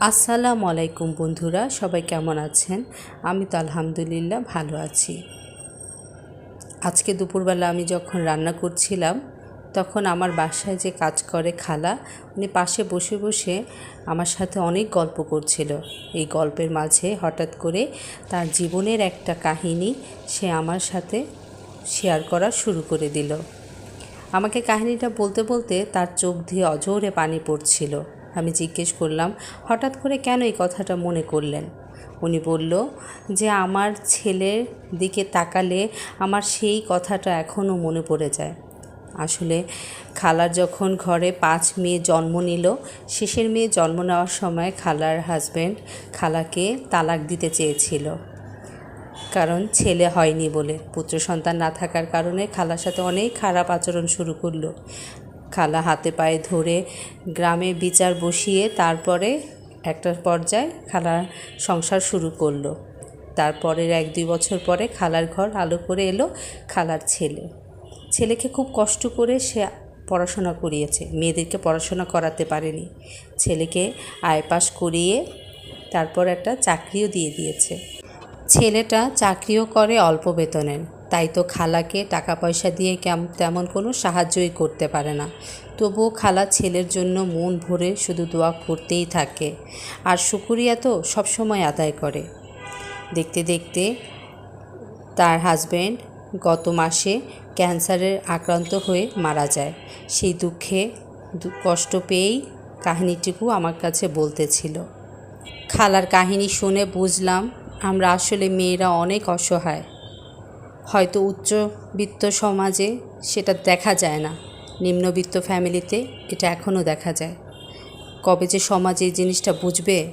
আসসালামু আলাইকুম বন্ধুরা, সবাই কেমন আছেন? আমি তো আলহামদুলিল্লাহ ভালো আছি। আজকে দুপুরবেলা আমি যখন রান্না করছিলাম, তখন আমার বাসায় যে কাজ করে খালা, উনি পাশে বসে বসে আমার সাথে অনেক গল্প করছিল। এই গল্পের মাঝে হঠাৎ করে তার জীবনের একটা কাহিনী সে আমার সাথে শেয়ার করা শুরু করে দিল। আমাকে কাহিনীটা বলতে বলতে তার চোখ দিয়ে অজোরে পানি পড়ছিল। আমি জিজ্ঞেস করলাম, হঠাৎ করে কেন এই কথাটা মনে করলেন? উনি বলল, যে আমার ছেলের দিকে তাকালে আমার সেই কথাটা এখনও মনে পড়ে যায়। আসলে খালার যখন ঘরে পাঁচ মেয়ে জন্ম নিল, শেষের মেয়ে জন্ম নেওয়ার সময় খালার হাজব্যান্ড খালাকে তালাক দিতে চেয়েছিল। কারণ ছেলে হয়নি বলে। পুত্র সন্তান না থাকার কারণে খালার সাথে অনেক খারাপ আচরণ শুরু করল। খালা হাতে পায়ে ধরে গ্রামে বিচার বসিয়ে তারপরে একটা পর্যায়ে খালার সংসার শুরু করল। তারপরের এক দুই বছর পরে খালার ঘর আলো করে এলো খালার ছেলে। ছেলেকে খুব কষ্ট করে সে পড়াশোনা করিয়েছে। মেয়েদেরকে পড়াশোনা করাতে পারেনি। ছেলেকে আয় পাস করিয়ে তারপর একটা চাকরিও দিয়ে দিয়েছে। ছেলেটা চাকরিও করে অল্প বেতনের। তাই তো খালাকে টাকা পয়সা দিয়ে কেম, তেমন কোনো সাহায্যই করতে পারে না। তবুও খালা ছেলের জন্য মন ভরে শুধু দোয়া করতেই থাকে। আর শুকুরিয়া তো সবসময় আদায় করে। দেখতে দেখতে তার হাজব্যান্ড গত মাসে ক্যান্সারের আক্রান্ত হয়ে মারা যায়। সেই দুঃখে কষ্ট পেয়েই কাহিনীটুকু আমার কাছে বলতেছিল খালার কাহিনী শুনে বুঝলাম, আমরা আসলে মেয়েরা অনেক অসহায়। হয়তো উচ্চবিত্ত সমাজে সেটা দেখা যায় না। নিম্নবিত্ত ফ্যামিলিতে এটা এখনও দেখা যায়। কবে যে সমাজ এই জিনিসটা বুঝবে